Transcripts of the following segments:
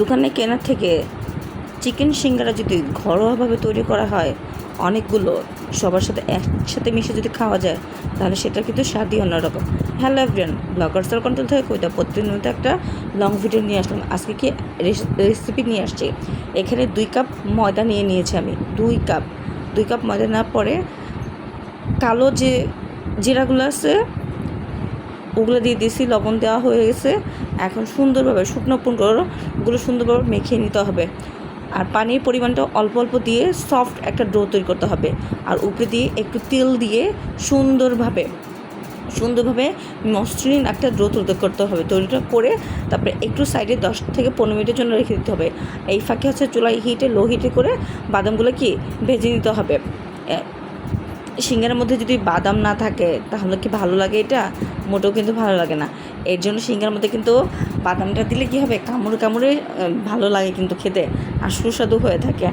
দোকানে কেনার থেকে চিকেন সিঙ্গারা যদি ঘরোয়াভাবে তৈরি করা হয়, অনেকগুলো সবার সাথে একসাথে মিশে যদি খাওয়া যায়, তাহলে সেটা কিন্তু স্বাদই অন্যরকম। হ্যালো এভরিয়ান ব্লগার্সার কন্ট্রোল থেকে কইটা প্রতিনিয়ত একটা লং ভিডিও নিয়ে আসলাম। আজকে কি রেসিপি নিয়ে আসছি? এখানে দুই কাপ ময়দা নিয়ে নিয়েছি আমি। দুই কাপ। দুই কাপ ময়দা নেওয়ার পরে কালো যে জিরাগুলো আছে, ওগুলো দিয়ে দিয়েছি, লবণ দেওয়া হয়ে গেছে। এখন সুন্দরভাবে শুকনো পুনগুলো সুন্দরভাবে মেখে নিতে হবে। আর পানির পরিমাণটা অল্প অল্প দিয়ে সফট একটা ডো তৈরি করতে হবে। আর উপরে দিয়ে একটু তেল দিয়ে সুন্দরভাবে সুন্দরভাবে মসৃণ একটা ডো তৈরি করতে হবে। তৈরিটা করে তারপরে একটু সাইডে দশ থেকে পনেরো মিনিটের জন্য রেখে দিতে হবে। এই ফাঁকে হচ্ছে চুলাই হিটে লো হিটে করে বাদামগুলো কি ভেজে নিতে হবে। সিঙ্গারের মধ্যে যদি বাদাম না থাকে তাহলে কি ভালো লাগে এটা? মোটেও কিন্তু ভালো লাগে না। এর জন্য সিঙ্গার মধ্যে কিন্তু বাদামটা দিলে কি হবে? কামড়ে কামড়ে ভালো লাগে কিন্তু খেতে আর সুস্বাদু হয়ে থাকে।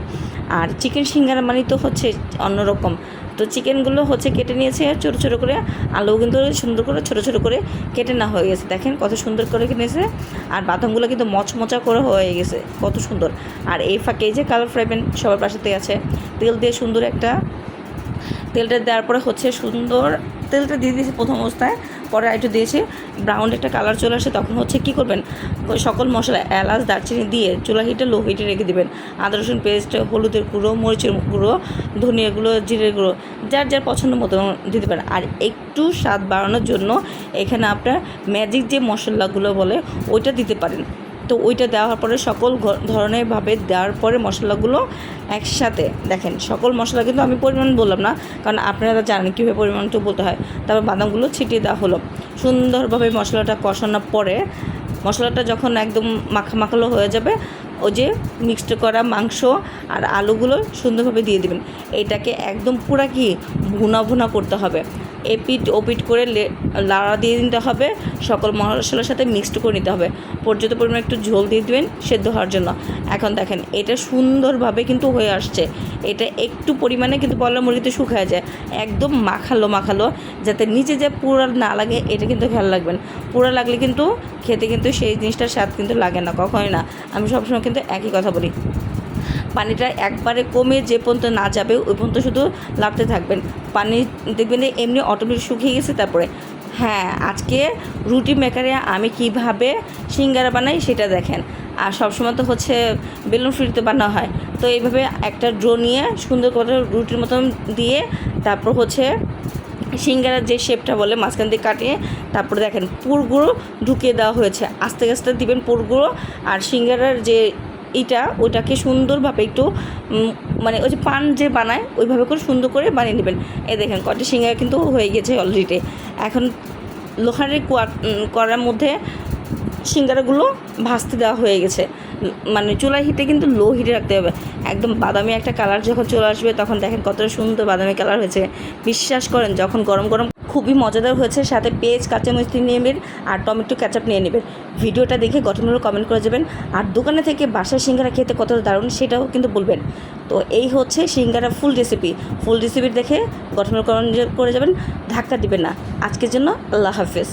আর চিকেন সিঙ্গারা মানে তো হচ্ছে অন্যরকম। তো চিকেনগুলো হচ্ছে কেটে নিয়েছে ছোটো ছোটো করে আলু কিন্তু সুন্দর করে ছোটো ছোটো করে কেটে না হয়ে গেছে। দেখেন কত সুন্দর করে কিনেছে আর বাদামগুলো কিন্তু মচমচা করে হয়ে গেছে। কত সুন্দর। আর এই ফাঁকে যে কালার ফ্রাই প্যান সবার পাশেতে আছে। তেল দিয়ে সুন্দর একটা তেলটা দেওয়ার পরে হচ্ছে সুন্দর তেলটা দিয়ে দিয়েছি প্রথম অবস্থায়, পরে একটু দিয়েছি। ব্রাউন একটা কালার চলে আসে, তখন হচ্ছে কি করবেন? ওই সকল মশলা, এলাচ, দারচিনি দিয়ে চুলা হিটে লো হিটে রেখে দেবেন। আদা, রসুন পেস্ট হলুদের গুঁড়ো, মরিচের গুঁড়ো, ধনিয়া গুঁড়ো, জিরের গুঁড়ো, যার যার পছন্দ মতো দিতে পারেন আর একটু স্বাদ বাড়ানোর জন্য এখানে আপনার ম্যাজিক যে মশলাগুলো বলে, ওইটা দিতে পারেন। তো ওইটা দেওয়ার পরে সকল ঘ- ধরনের ভাবে দেওয়ার পরে মশলাগুলো একসাথে দেখেন, সকল মশলা কিন্তু আমি পরিমাণ বললাম না, কারণ আপনারা জানেন কীভাবে পরিমাণটা বলতে হয়। তারপর বাদামগুলো ছিটিয়ে দেওয়া হলো। সুন্দরভাবে মশলাটা কষানোর পরে মশলাটা যখন একদম মাখা মাখালো হয়ে যাবে, ওই যে মিক্সড করা মাংস আর আলুগুলো সুন্দরভাবে দিয়ে দেবেন। এটাকে একদম পুরা কি ভুনা ভুনা করতে হবে। এপিট, ওপিট করে লাড়া দিয়ে দিতে হবে। সকল মশলার সাথে মিক্সড করে নিতে হবে। পর্যাপ্ত পরিমাণে একটু ঝোল দিয়ে দেবেন সেদ্ধ হওয়ার জন্য। এখন দেখেন, এটা সুন্দরভাবে কিন্তু হয়ে আসছে। এটা একটু পরিমাণে কিন্তু পয়লা মুরগিতে শুকায় যায়। একদম মাখালো মাখালো, যাতে নিচে যে পুরা না লাগে, এটা কিন্তু খেয়াল রাখবেন। পুরা লাগলে কিন্তু খেতে কিন্তু সেই জিনিসটার স্বাদ কিন্তু লাগে না, কখনোই না। আমি সবসময় কিন্তু একই কথা বলি। পানিটা একবারে কমে যে পর্যন্ত না যাবে, ওই পর্যন্ত শুধু লাড়তে থাকবেন। পানি দেখবেন এমনি অটোমেটিক শুকিয়ে গেছে তারপরে। হ্যাঁ আজকে রুটি মেকারে আমি কীভাবে সিঙ্গারা বানাই সেটা দেখেন। আর সবসময় তো হচ্ছে বেলুন ফ্রিতে বানানো হয়। তো এইভাবে একটা ড্রো নিয়ে সুন্দর করে রুটির মতন দিয়ে তারপর হচ্ছে সিঙ্গারার যে শেপটা বলে মাঝখান দিয়ে কাটিয়ে তারপরে দেখেন পুরগুলো ঢুকিয়ে দেওয়া হয়েছে। আস্তে আস্তে দিবেন পুরগুলো। আর সিঙ্গারার যে ইটা ওটাকে সুন্দরভাবে একটু মানে ওই যে পান যে বানায়, ওইভাবে করে সুন্দর করে বানিয়ে নেবেন। এই দেখেন কটি সিঙ্গারা কিন্তু হয়ে গেছে অলরেডি এখন লোহারের করার মধ্যে সিঙ্গারাগুলো ভাজতে দেওয়া হয়ে গেছে। মানে চুলার হিটে কিন্তু লো হিটে রাখতে হবে। একদম বাদামি একটা কালার যখন চলে আসবে, তখন দেখেন কতটা সুন্দর বাদামি কালার হয়েছে। বিশ্বাস করেন, যখন গরম গরম খুবই মজাদার হয়েছে। সাথে পেঁয়াজ কাঁচামরিচ নিয়ে নেবেন আর টমেটো ক্যাচাপ নিয়ে নেবেন। ভিডিওটা দেখে গঠনমূলক কমেন্ট করে যাবেন আর দোকানে থেকে বাসার সিঙ্গারা খেতে কতটা দারুণ সেটাও কিন্তু বলবেন। তো এই হচ্ছে সিঙ্গারা ফুল রেসিপি ফুল রেসিপি দেখে গঠনমূলক করে যাবেন ধাক্কা দিবেন না। আজকের জন্য আল্লাহ হাফেজ।